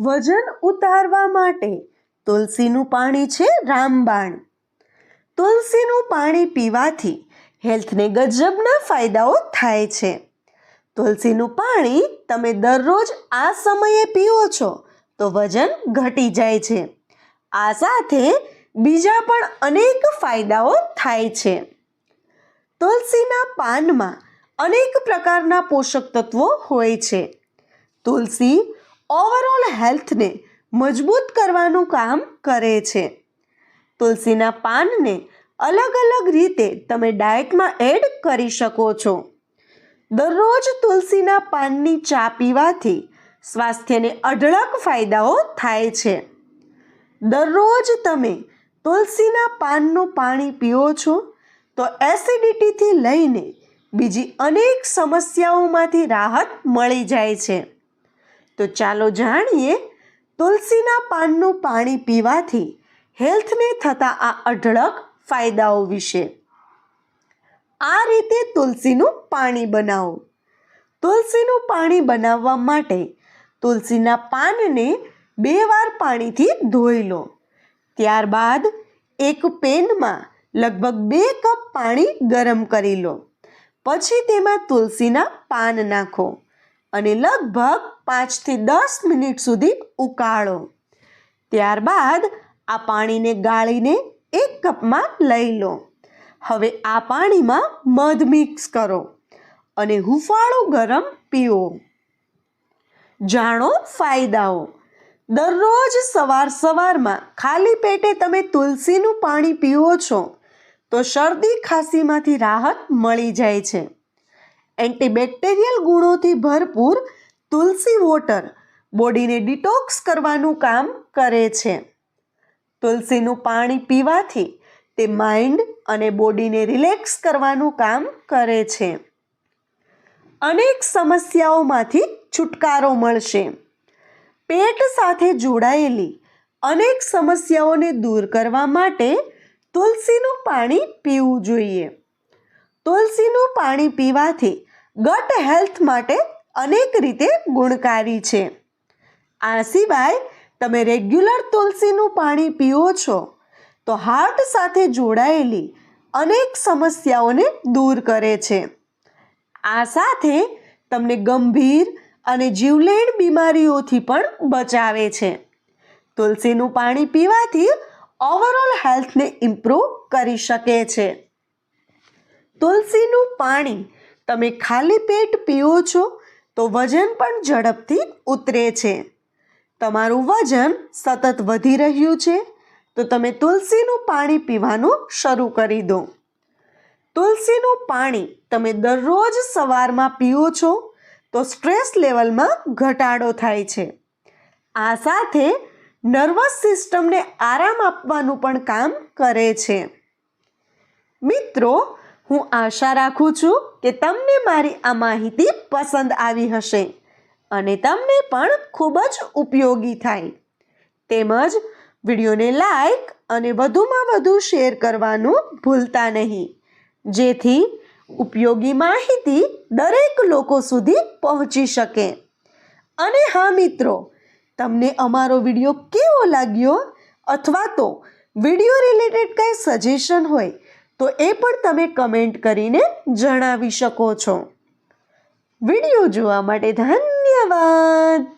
વજન ઉતારવા માટે તુલસીનું પાણી છે રામબાણ. તુલસીનું પાણી પીવાથી હેલ્થને ગજબના ફાયદાઓ થાય છે. તુલસીનું પાણી તમે દરરોજ આ સમયે પીઓ છો તો વજન ઘટી જાય છે. આ સાથે બીજા પણ અનેક ફાયદાઓ થાય છે. તુલસીના પાનમાં અનેક પ્રકારના પોષક તત્વો હોય છે. તુલસી ઓવરઓલ હેલ્થને મજબૂત કરવાનું કામ કરે છે. તુલસીના પાનને અલગ અલગ રીતે તમે ડાયટમાં એડ કરી શકો છો. દરરોજ તુલસીના પાનની ચા પીવાથી સ્વાસ્થ્યને અઢળક ફાયદાઓ થાય છે. દરરોજ તમે તુલસીના પાનનું પાણી પીઓ છો, તો એસિડિટીથી લઈને બીજી અનેક સમસ્યાઓમાંથી રાહત મળી જાય છે. તો ચાલો જાણીએ તુલસીના પાનનું પાણી પીવાથી હેલ્થને થતા આ અઢળક ફાયદાઓ વિશે. આ રીતે તુલસીનું પાણી બનાવો. તુલસીનું પાણી બનાવવા માટે તુલસીના પાનને બે વાર પાણીથી ધોઈ લો. ત્યારબાદ એક પેનમાં લગભગ બે કપ પાણી ગરમ કરી લો. પછી તેમાં તુલસીના પાન નાખો. અને લગભગ પાંચથી દસ મિનિટ સુધી ઉકાળો. ત્યારબાદ આ પાણીને ગાળીને એક કપમાં લઈ લો. હવે આ પાણીમાં મધ મિક્સ કરો અને હુંફાળું ગરમ પીઓ. જાણો ફાયદાઓ. દરરોજ સવાર સવારમાં ખાલી પેટે તમે તુલસીનું પાણી પીવો છો, તો શરદી ખાંસીમાંથી રાહત મળી જાય છે. એન્ટીબેક્ટેરિયલ ગુણોથી ભરપૂર તુલસી વોટર બોડીને ડિટોક્સ કરવાનું કામ કરે છે. તુલસીનું પાણી પીવાથી તે માઇન્ડ અને બોડીને રિલેક્સ કરવાનું કામ કરે છે. અનેક સમસ્યાઓમાંથી છુટકારો મળશે. પેટ સાથે જોડાયેલી અનેક સમસ્યાઓને દૂર કરવા માટે તુલસીનું પાણી પીવું જોઈએ. તુલસીનું પાણી પીવાથી ગટ હેલ્થ માટે અનેક રીતે ગુણકારી છે. આ સિવાય તમે રેગ્યુલર તુલસીનું પાણી પીઓ છો, તો હાર્ટ સાથે જોડાયેલી અનેક સમસ્યાઓને દૂર કરે છે. આ સાથે તમને ગંભીર અને જીવલેણ બીમારીઓથી પણ બચાવે છે. તુલસીનું પાણી પીવાથી ઓવરઓલ હેલ્થને ઇમ્પ્રૂવ કરી શકે છે. તુલસીનું પાણી તમે ખાલી પેટ પીઓ છો, તો વજન પણ ઝડપથી ઉતરે છે. તમારું વજન સતત વધી રહ્યું છે, તો તમે તુલસીનું પાણી પીવાનું શરૂ કરી દો. તુલસીનું પાણી તમે દરરોજ સવારમાં પીઓ છો, તો સ્ટ્રેસ લેવલમાં ઘટાડો થાય છે. આ સાથે નર્વસ સિસ્ટમને આરામ આપવાનું પણ કામ કરે છે. મિત્રો હું આશા રાખું છું કે તમને મારી આ માહિતી પસંદ આવી હશે અને તમને પણ ખૂબ જ ઉપયોગી થાય. તેમજ વિડીયોને લાઈક અને વધુમાં વધુ શેર કરવાનું ભૂલતા નહીં. જેથી ઉપયોગી માહિતી દરેક લોકો સુધી પહોંચી શકે. અને હા મિત્રો, તમને અમારો વીડિયો કેવો લાગ્યો? અથવા તો વીડિયો રિલેટેડ કંઈ સજેશન હોય તો એ પણ તમે કમેન્ટ કરીને જણાવી શકો છો. વીડિયો જોવા માટે ધન્યવાદ.